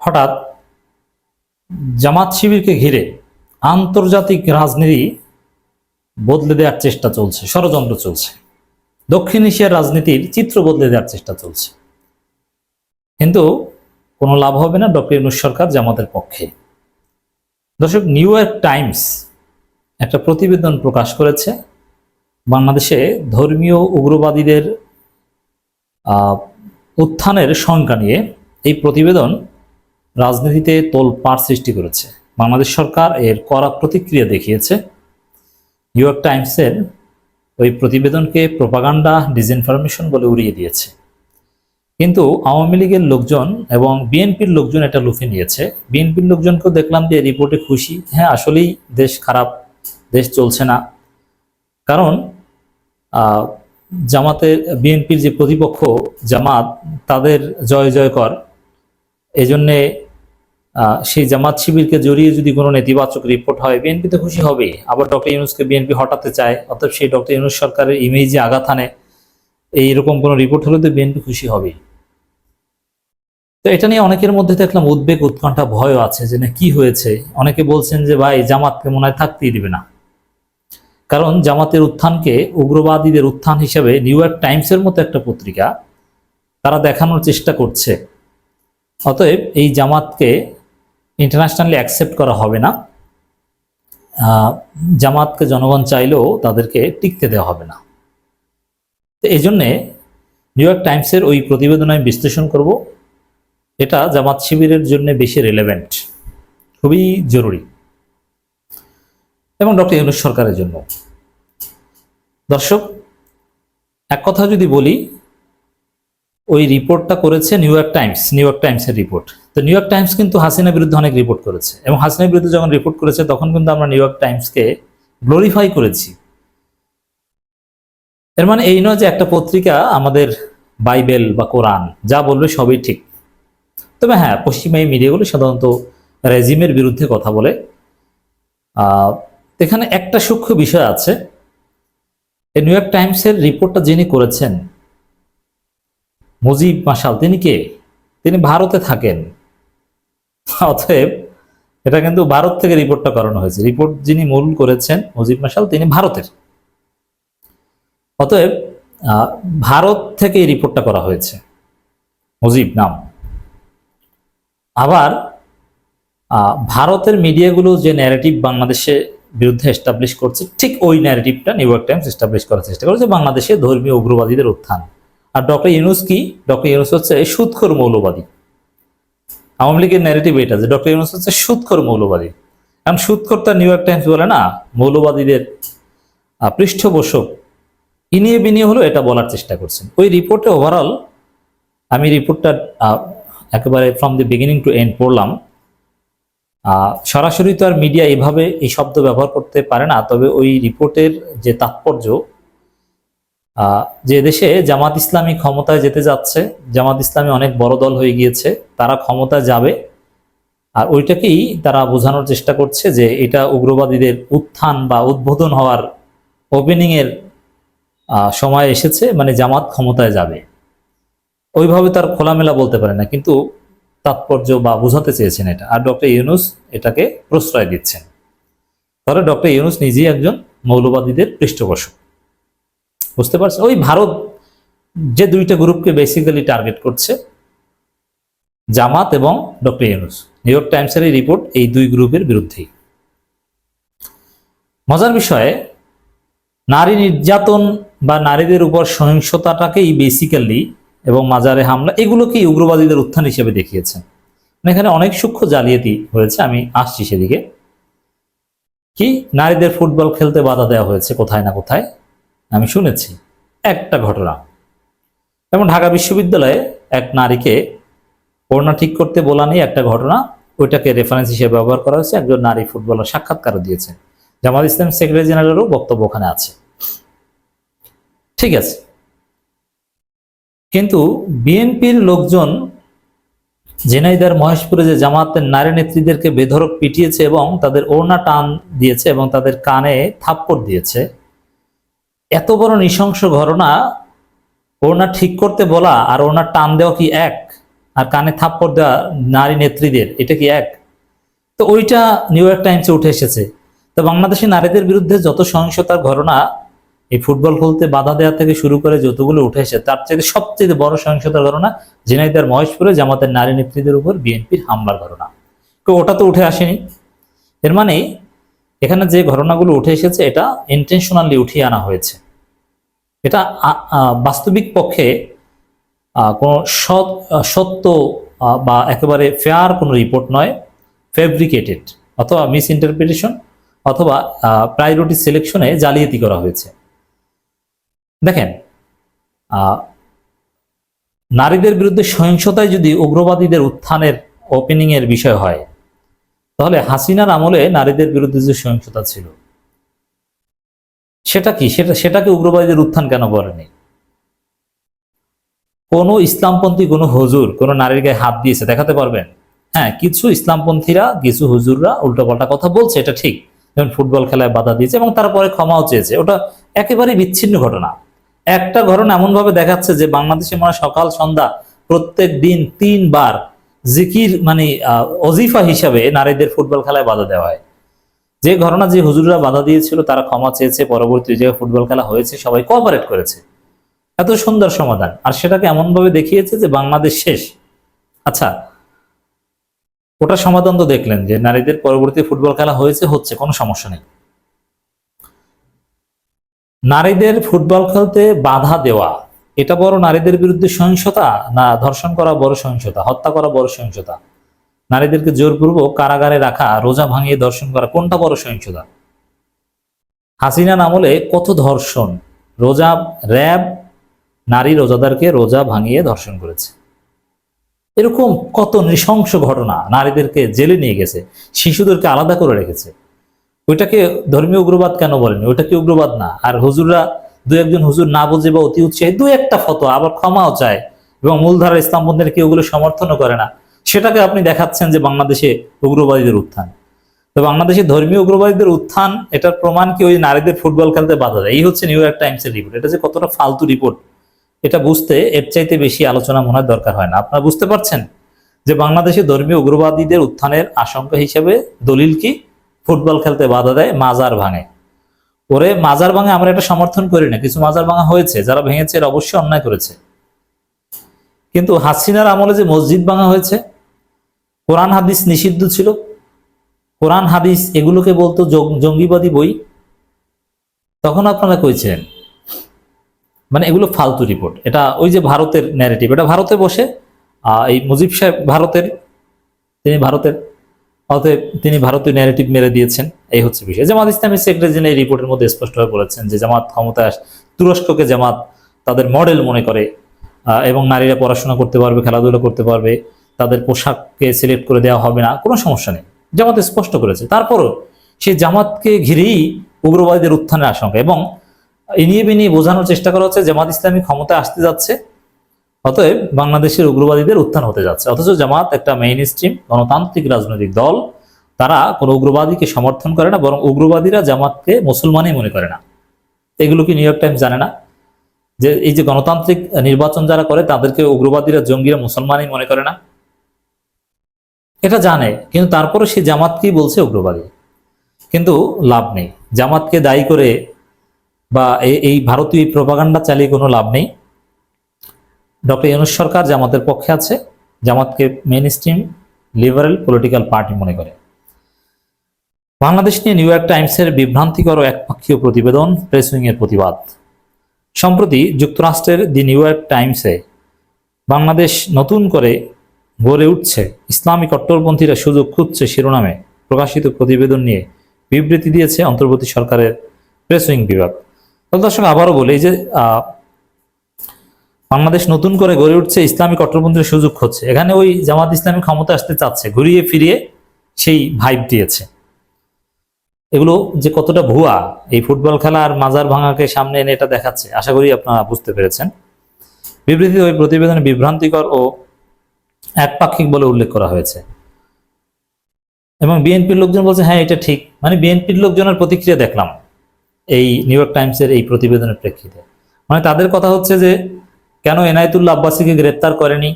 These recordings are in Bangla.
হঠাৎ জামাত শিবিরকে ঘিরে আন্তর্জাতিক রাজনীতি বদলে দেওয়ার চেষ্টা চলছে, ষড়যন্ত্র চলছে। দক্ষিণ এশিয়ার রাজনীতির চিত্র বদলে দেওয়ার চেষ্টা চলছে। কিন্তু কোনো লাভ হবে না ডক্টর ইউনুস সরকার জামাতের পক্ষে। দর্শক, নিউ ইয়র্ক টাইমস একটা প্রতিবেদন প্রকাশ করেছে। বাংলাদেশে ধর্মীয় উগ্রবাদীদের উত্থানের সংখ্যা নিয়ে। এই প্রতিবেদন রাজনীতিতে তোলপাড় সৃষ্টি করেছে। বাংলাদেশ সরকার এর কড়া প্রতিক্রিয়া দেখিয়েছে। নিউ ইয়র্ক টাইমসের ওই প্রতিবেদনকে প্রোপাগান্ডা ডিসইনফরমেশন বলে উড়িয়ে দিয়েছে। কিন্তু আওয়ামী লীগের লোকজন এবং বিএনপির লোকজন এটা লুফে নিয়েছে। বিএনপির লোকজনকেও দেখলাম যে রিপোর্টে খুশি। হ্যাঁ আসলেই দেশ খারাপ, দেশ চলছে না। কারণ জামাতের, বিএনপির যে প্রতিপক্ষ জামাত, তাদের জয় জয় কর এই জন্যে সেই জামাত শিবিরকে জড়িয়ে যদি কোনো নেতিবাচক রিপোর্ট হয় বিএনপি তো খুশি হবে। আবার ডক্টর ইউনুসকে বিএনপি হটাতে চায় অর্থাৎ সেই ডক্টর ইউনুস সরকারের ইমেজে আঘাত আনে, এইরকম কোনো রিপোর্ট হলে তো বিএনপি খুশি হবে। তো এটা নিয়ে অনেকের মধ্যে দেখলাম উদ্বেগ, উৎকণ্ঠা, ভয়ও আছে যে না কি হয়েছে। অনেকে বলছেন যে, ভাই, জামাতকে মনে হয় থাকতেই দিবে না। কারণ জামাতের উত্থানকে উগ্রবাদীদের উত্থান হিসেবে নিউ ইয়র্ক টাইমসের মতো একটা পত্রিকা তারা দেখানোর চেষ্টা করছে। অতএব এই জামাতকে ইন্টারন্যাশনালি অ্যাকসেপ্ট করা হবে না। জামাতকে জনগণ চাইলেও তাদেরকে টিকতে দেওয়া হবে না। তো এই জন্যে নিউ ইয়র্ক টাইমসের ওই প্রতিবেদন আমি বিশ্লেষণ করব। এটা জামাত শিবিরের জন্য বেশি রেলেভেন্ট খুবই জরুরি। এবং ডক্টর ইউনুস সরকারের জন্য দর্শক, এক কথা যদি বলি ওই রিপোর্টটা করেছে New York Times, New York টাইমসের রিপোর্ট। তো নিউ ইয়র্ক টাইমস কিন্তু হাসিনার বিরুদ্ধে অনেক রিপোর্ট করেছে এবং হাসিনার বিরুদ্ধে যখন রিপোর্ট করেছে, তখন কিন্তু আমরা নিউ ইয়র্ক টাইমসকে গ্লোরিফাই করেছি। এর মানে এই নয় যে একটা পত্রিকা আমাদের বাইবেল বা কোরআন যা বলবে সবই ঠিক। তবে হ্যাঁ পশ্চিমা এই মিডিয়াগুলো সাধারণত রেজিমের বিরুদ্ধে কথা বলে। এখানে একটা সূক্ষ্ম বিষয় আছে। নিউ ইয়র্ক টাইমসের রিপোর্টটা যিনি করেছেন মুজিব মাসাল তিনি কে? তিনি ভারতে থাকেন। অতএব এটা কিন্তু ভারত থেকে রিপোর্টটা করানো হয়েছে। রিপোর্ট যিনি মূল করেছেন মুজিব মাসাল তিনি ভারতের। অতএব ভারত থেকে রিপোর্টটা করা হয়েছে। মুজিব, নাম। আবার ভারতের মিডিয়াগুলো যে ন্যারেটিভ বাংলাদেশে বিরুদ্ধে এস্টাবলিশ করছে, ঠিক ওই ন্যারেটিভটা নিউ ইয়র্ক টাইমস এস্টাবলিশ করার চেষ্টা করেছে, বাংলাদেশে ধর্মীয় উগ্রবাদীদের উত্থান। আর ডক্টর ইউনুস কি? ডক্টর ইউনুস হচ্ছে সুৎখর মৌলবাদী। আওয়ামী লীগের ন্যারেটিভ এটা যে ডক্টর ইউনুস হচ্ছে সুৎখর মৌলবাদী। কারণ সুৎখর তার নিউ ইয়র্ক টাইমস বলে না, মৌলবাদীদের পৃষ্ঠপোষক ইনিয়ে বিনিয়ে হলো এটা বলার চেষ্টা করছেন। ওই রিপোর্টে ওভারঅল আমি রিপোর্টটা একেবারে from the beginning to end পড়লাম। সরাসরি তো আর মিডিয়া এভাবে এই শব্দ ব্যবহার করতে পারে না, তবে ওই রিপোর্টের যে তাৎপর্য যে দেশে জামাত ইসলামী ক্ষমতায় যেতে যাচ্ছে, জামাত ইসলামী অনেক বড় দল হয়ে গিয়েছে, তারা ক্ষমতায় যাবে। আর ওইটাকেই তারা বোঝানোর চেষ্টা করছে যে এটা উগ্রবাদীদের উত্থান বা উদ্বোধন হওয়ার ওপেনিং এর সময় এসেছে মানে জামাত ক্ষমতায় যাবে। ওইভাবে তার খোলামেলা বলতে পারে না, কিন্তু তাৎপর্য বা বোঝাতে চেয়েছেন এটা। আর ডক্টর ইউনুস এটাকে প্রশ্রয় দিচ্ছেন। তাহলে ডক্টর ইউনুস নিজেই একজন মৌলবাদীদের পৃষ্ঠপোষক। বুঝতে পারছেন? ওই ভারত যে দুইটা গ্রুপকে বেসিক্যালি টার্গেট করছে, জামাত এবং ডক্টর ইউনুস। নিউ ইয়র্ক টাইমসের এই রিপোর্ট এই দুই গ্রুপের বিরুদ্ধেই। মজার বিষয়ে, নারী নির্যাতন বা নারীদের উপর সহিংসতাটাকেই বেসিক্যালি এবং মাজারে হামলা, এগুলোকেই উগ্রবাদীদের উত্থান হিসেবে দেখিয়েছেন। এখানে অনেক সূক্ষ্ম জালিয়াতি হয়েছে, আমি আসছি সেদিকে। কি? নারীদের ফুটবল খেলতে বাধা দেওয়া হয়েছে কোথায় না কোথায়? আমি শুনেছি একটা ঘটনা। এবং ঢাকা বিশ্ববিদ্যালয়ে এক নারীকে ওড়না ঠিক করতে বলা নিয়ে একটা ঘটনা, ওইটাকে রেফারেন্স হিসেবে ব্যবহার করা হয়েছে। একজন নারী ফুটবলার সাক্ষাৎকারও দিয়েছেন জামাত ইসলাম সেক্রেটারি জেনারেলও বক্তব্য ওখানে আছে। ঠিক আছে। কিন্তু বিএনপির লোকজন জেনাইদার মহেশপুরে যে জামাতের নারী নেত্রীদেরকে বেধরক পিটিয়েছে এবং তাদের ওড়না টান দিয়েছে এবং তাদের কানে থাপ্পড় দিয়েছে এত বড় নৃশংস ঘটনা, ওড়না ঠিক করতে বলা আর ওনার টান দেওয়া কি এক? আর কানে থাপ্পড় দেওয়া নারী নেত্রীদের, এটা কি এক? তো ওইটা নিউ ইয়র্ক টাইমসে উঠে এসেছে। তো বাংলাদেশে নারীদের বিরুদ্ধে যত সহিংসতার ঘটনা, এই ফুটবল খেলতে বাধা দেওয়া থেকে শুরু করে যতগুলো উঠে এসে তার থেকে সবচেয়ে বড় সহিংসতার ঘটনা ঝিনাইদার মহেশপুরে জামাতের নারী নেত্রীদের উপর বিএনপির হামলার ঘটনা। তো ওটা তো উঠে আসেনি। এর মানে এখানে যে ঘটনাগুলো উঠে এসেছে, এটা ইন্টেনশনালি উঠিয়ে আনা হয়েছে। এটা বাস্তবিক পক্ষে কোনো সৎ সত্য বা একেবারে ফেয়ার কোনো রিপোর্ট নয়। ফেব্রিকেটেড অথবা মিস ইন্টারপ্রিটেশন অথবা প্রায়োরিটি সিলেকশনে জালিয়াতি করা হয়েছে। দেখেন নারীদের বিরুদ্ধে সহিংসতায় যদি উগ্রবাদীদের উত্থানের ওপেনিংয়ের বিষয় হয় তাহলে হাসিনার আমলে নারীদের বিরুদ্ধে যে সহিংসতা ছিল, সেটা কি? সেটা, সেটাকে উগ্রবাদীদের উত্থান কেন বলেনি কোন ইসলামপন্থী, কোনো হুজুর, কোনো নারীর গায়ে হাত দিয়েছে, দেখাতে পারবেন? হ্যাঁ কিছু ইসলামপন্থীরা, কিছু হুজুররা উল্টোপাল্টা কথা বলছে, এটা ঠিক। যেমন ফুটবল খেলায় বাধা দিয়েছে এবং তারপরে ক্ষমাও চেয়েছে। ওটা একেবারে বিচ্ছিন্ন ঘটনা। একটা ঘটনা এমন ভাবে দেখাচ্ছে যে বাংলাদেশে মানে সকাল সন্ধ্যা প্রত্যেক দিন তিনবার জিকির মানে অজিফা হিসাবে নারীদের ফুটবল খেলায় বাধা দেওয়া হয়। যে ঘটনা যে হুজুররা বাধা দিয়েছিল, তারা ক্ষমা চেয়েছে, পরবর্তী যে ফুটবল খেলা হয়েছে, সবাই কোঅপারেট করেছে। এত সুন্দর সমাধান। আর সেটাকে এমনভাবে দেখিয়েছে যে বাংলাদেশ শেষ। আচ্ছা ওটা সমাধান তো দেখলেন যে নারীদের পরবর্তী ফুটবল খেলা হয়েছে, হচ্ছে, কোনো সমস্যা নেই। নারীদের ফুটবল খেলতে বাধা দেওয়া এটা বড় নারীদের বিরুদ্ধে সহিংসতা না ধর্ষণ করা বড় সহিংসতা, হত্যা করা বড় সহিংসতা? নারীদেরকে জোরপূর্বক কারাগারে রাখা, রোজা ভাঙিয়ে ধর্ষণ করা কোনটা বড় সহিংসতা? হাসিনার আমলে কত ধর্ষণ? রোজা র্যাব, নারী রোজাদারকে রোজা ভাঙিয়ে ধর্ষণ করেছে। এরকম কত নৃশংস ঘটনা নারীদেরকে জেলে নিয়ে গেছে, শিশুদেরকে আলাদা করে রেখেছে। ওইটাকে ধর্মীয় উগ্রবাদ কেন বলেনি? ওইটা কি উগ্রবাদ না? আর হুজুররা দু একজন হুজুর না বুঝে বা অতি উৎসাহী দু একটা ফটো আবার ক্ষমাও চায় এবং মূলধারা ইসলামপন্থীরা কেউ ওগুলো সমর্থনও করে না। সেটাকে আপনি দেখাচ্ছেন যে বাংলাদেশে উগ্রবাদীদের উত্থান। তো বাংলাদেশে ধর্মীয় উগ্রবাদীদের উত্থান, এটার প্রমাণ কি ওই নারীদের ফুটবল খেলতে বাধা দেয়? এই হচ্ছে নিউ ইয়র্ক টাইমসের রিপোর্ট এটা যে কতটা ফালতু রিপোর্ট এটা বুঝতে এর চাইতে বেশি আলোচনা মনে দরকার হয় না। আপনারা বুঝতে পারছেন যে বাংলাদেশে ধর্মীয় উগ্রবাদীদের উত্থানের আশঙ্কা হিসেবে দলিল কি? ফুটবল খেলতে বাধা দেয়, মাজার ভাঙে। ওরে মাজার ভাঙে আমরা এটা সমর্থন করি না। কিছু মাজার ভাঙা হয়েছে, যারা ভেঙেছে এরা অবশ্যই অন্যায় করেছে। কিন্তু হাসিনার আমলে যে মসজিদ ভাঙা হয়েছে, কোরআন হাদিস নিষিদ্ধ ছিল। কোরআন হাদিস এগুলোকে বলতো জঙ্গিবাদী বই। তখন আপনারা কইছিলেন মানে এগুলো ফালতু রিপোর্ট এটা ওই যে ভারতের ন্যারেটিভ এটা ভারতে বসে এই মুজিব সাহেব ভারতের, তিনি ভারতের অতএব তিনি ভারতীয় ন্যারেটিভ মেরে দিয়েছেন, এই হচ্ছে বিষয়। জামাত ইসলামের সেক্রেটারি এই রিপোর্টের মধ্যে স্পষ্টভাবে বলেছেন যে জামাত ক্ষমতায় আস- তুরস্ককে জামাত তাদের মডেল মনে করে এবং নারীরা পড়াশোনা করতে পারবে, খেলাধুলা করতে পারবে, তাদের পোশাককে সিলেক্ট করে দেওয়া হবে না, কোনো সমস্যা নেই। জামাত স্পষ্ট করেছে। তারপরও সেই জামাতকে ঘিরেই উগ্রবাদীদের উত্থানের আশঙ্কা, এবং এনিয়ে বিনিয়ে বোঝানোর চেষ্টা করা হচ্ছে, জামাত ইসলামী ক্ষমতায় আসতে যাচ্ছে অতএব বাংলাদেশের উগ্রবাদীদের উত্থান হতে যাচ্ছে। অথচ জামাত একটা মেইন স্ট্রিম গণতান্ত্রিক রাজনৈতিক দল। তারা কোনো উগ্রবাদীকে সমর্থন করে না, বরং উগ্রবাদীরা জামাতকে মুসলমানই মনে করে না। এগুলো কি নিউ ইয়র্ক টাইমস জানে না? যে এই যে গণতান্ত্রিক নির্বাচন যারা করে, তাদেরকে উগ্রবাদীরা জঙ্গিরা মুসলমানই মনে করে না। এটা জানে, কিন্তু তারপরে সে জামাতকেই বলছে উগ্রবাদী। কিন্তু লাভ নেই। জামাতকে দায়ী করে বা এই ভারতীয় প্রপাগান্ডা চালিয়ে কোনো লাভ নেই। ডক্টর ইউনুস সরকার জামাতের পক্ষে আছে, জামাতকে mainstream liberal political party মনে করে। বাংলাদেশ নিয়ে নিউ ইয়র্ক টাইমসের বিভ্রান্তিকর ও একপক্ষীয় প্রতিবেদন, প্রেস উইংয়ের প্রতিবাদ। সম্প্রতি যুক্তরাষ্ট্রের দি নিউ ইয়র্ক টাইমসে বাংলাদেশ নতুন করে গড়ে উঠছে ইসলামী কট্টরপন্থীরা সুযোগ খুঁজছে শিরোনামে। প্রকাশিত প্রতিবেদন নিয়ে বিবৃতি দিয়েছে অন্তর্বর্তী সরকারের প্রেস উইং বিভাগ। দর্শক, আবারও বলি যে বাংলাদেশ নতুন করে গড়ে উঠছে, ইসলামী কট্টরপন্থীর সুযোগ হচ্ছে। এখানে ওই জামাত ইসলামী ক্ষমতা আসতে চাচ্ছে, ঘুরিয়ে ফিরিয়ে সেই ভাইব দিয়েছে। এগুলো যে কতটা ভুয়া, এই ফুটবল খেলা আর মাজার ভাঙাকে সামনে এনে এটা দেখাচ্ছে, আশা করি আপনারা বুঝতে পেরেছেন। বিবৃতিতে ওই প্রতিবেদনে বিভ্রান্তিকর ও একপাক্ষিক বলে উল্লেখ করা হয়েছে। এবং বিএনপির লোকজন বলছে হ্যাঁ এটা ঠিক। মানে বিএনপির লোকজনের প্রতিক্রিয়া দেখলাম এই নিউ ইয়র্ক টাইমসের এই প্রতিবেদনের প্রেক্ষিতে। মানে তাদের কথা হচ্ছে যে কেন এনায়েতুল্লাহ আব্বাসীকে গ্রেপ্তার করেনি?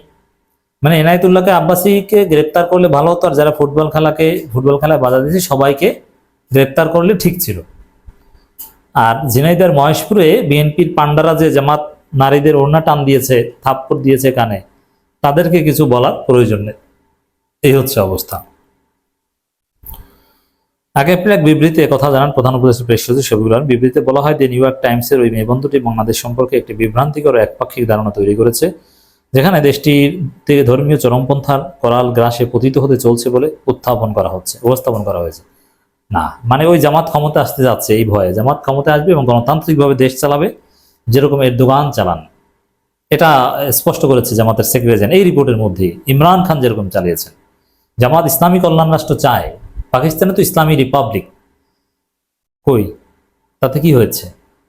মানে এনায়তুল্লাহকে, আব্বাসীকে গ্রেপ্তার করলে ভালো হতো, আর যারা ফুটবল খেলাকে, ফুটবল খেলায় বাধা দিয়েছে, সবাইকে গ্রেপ্তার করলে ঠিক ছিল। আর ঝিনাইদার মহেশপুরে বিএনপির পান্ডারা যে জামাত নারীদের ওড়না টান দিয়েছে, থাপ্পড় দিয়েছে কানে, তাদেরকে কিছু বলার প্রয়োজন নেই। এই হচ্ছে অবস্থা। আগে আপনি এক বিবৃতি কথা জানান, প্রধান উপদেষ্টা প্রেস সচিব শফিকুল বিবৃতিতে বলা হয় যে, নিউ ইয়র্ক টাইমসের ওই নিবন্ধটি বাংলাদেশ সম্পর্কে একটি বিভ্রান্তিকর একপাক্ষিক ধারণা তৈরি করেছে, যেখানে দেশটিতে ধর্মীয় চরমপন্থার করাল গ্রাসে পতিত হতে চলছে বলে উত্থাপন করা হচ্ছে, উপস্থাপন করা হয়েছে। না মানে ওই জামাত ক্ষমতা আসতে যাচ্ছে এই ভয়ে। জামাত ক্ষমতা আসবে এবং গণতান্ত্রিকভাবে দেশ চালাবে, যেরকম এর দোকান চালান। এটা স্পষ্ট করেছে জামাতের সেক্রেটারি এই রিপোর্টের মধ্যে ইমরান খান যেরকম চালিয়েছেন। জামাত ইসলামী কল্যাণ রাষ্ট্র চায় পাকিস্তানে তো ইসলামী রিপাবলিক। কই? তাতে কি হয়েছে?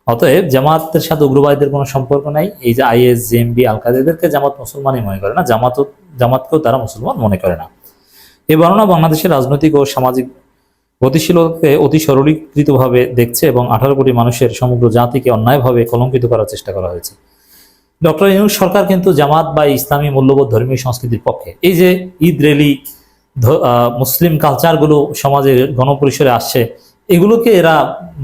অতএব জামাতের সাথে উগ্রবাদীদের কোনো সম্পর্ক নাই। এই যে আইএস, জেএমবি আল কাদেরকে জামাত মুসলমানই মনে করে না। জামাত জামাতকেও তারা মুসলমান মনে করে না। এই বর্ণনা বাংলাদেশের রাজনৈতিক ও সামাজিক গতিশীলতাকে অতি সরলীকৃতভাবে দেখছে এবং আঠারো কোটি মানুষের সমগ্র জাতিকে অন্যায়ভাবে কলঙ্কিত করার চেষ্টা করা হয়েছে। ডক্টর ইউনুস সরকার কিন্তু জামাত বা ইসলামী মূল্যবোধ ধর্মীয় সংস্কৃতির পক্ষে। এই যে ঈদ রেলি মুসলিম কালচারগুলো সমাজে গণপরিসরে আসছে, এগুলোকে এরা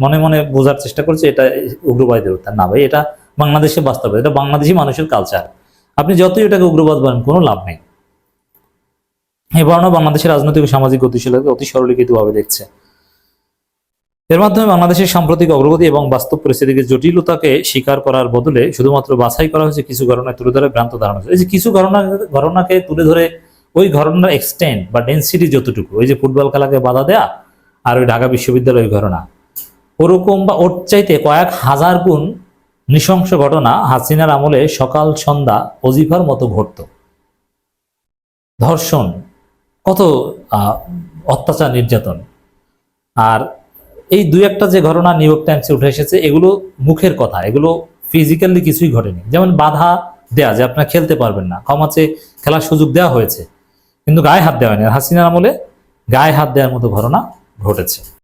মনে মনে বোঝার চেষ্টা করছে, এটা উগ্রবাদীদের উত্থান না ভাই, এটা বাংলাদেশে বাস্তবে, এটা বাংলাদেশি মানুষের কালচার আপনি যতই এটাকে উগ্রবাদ বলেন, কোনো লাভ নেই। এই বর্ণ বাংলাদেশের রাজনৈতিক ও সামাজিক গতিশীলতাকে অতি সরলীকৃতভাবে দেখছে। এর মাধ্যমে বাংলাদেশের সাম্প্রতিক অগ্রগতি এবং বাস্তব পরিস্থিতিকে জটিলতাকে স্বীকার করার বদলে শুধুমাত্র বাছাই করা হয়েছে কিছু ঘটনায় তুলে ধরে ভ্রান্ত ধারণা। এই যে কিছু ঘটনা, ঘটনাকে তুলে ধরে ওই ঘটনার এক্সটেন্ট বা ডেন্সিটি যতটুকু, ওই যে ফুটবল খেলাকে বাধা দেয়া আর ওই ঢাকা বিশ্ববিদ্যালয়ের ঘটনা। ওরকম বা ওর চাইতে কয়েক হাজার গুণ নৃশংস ঘটনা হাসিনার আমলে সকাল, সন্ধ্যা অজিফার মতো ঘটত। ধর্ষণ, কত অত্যাচার, নির্যাতন। আর এই দুই একটা যে ঘটনা নিউ ইয়র্ক টাইমসে উঠে এসেছে, এগুলো মুখের কথা, এগুলো ফিজিক্যালি কিছুই ঘটেনি। যেমন বাধা দেয়া, যে আপনারা খেলতে পারবেন না। ক্ষমাচে খেলার সুযোগ দেওয়া হয়েছে। কিন্তু গায়ে হাত দেওয়া হয়নি। হাসিনার আমলে গায়ে হাত দেওয়ার মতো ঘটনা ঘটেছে।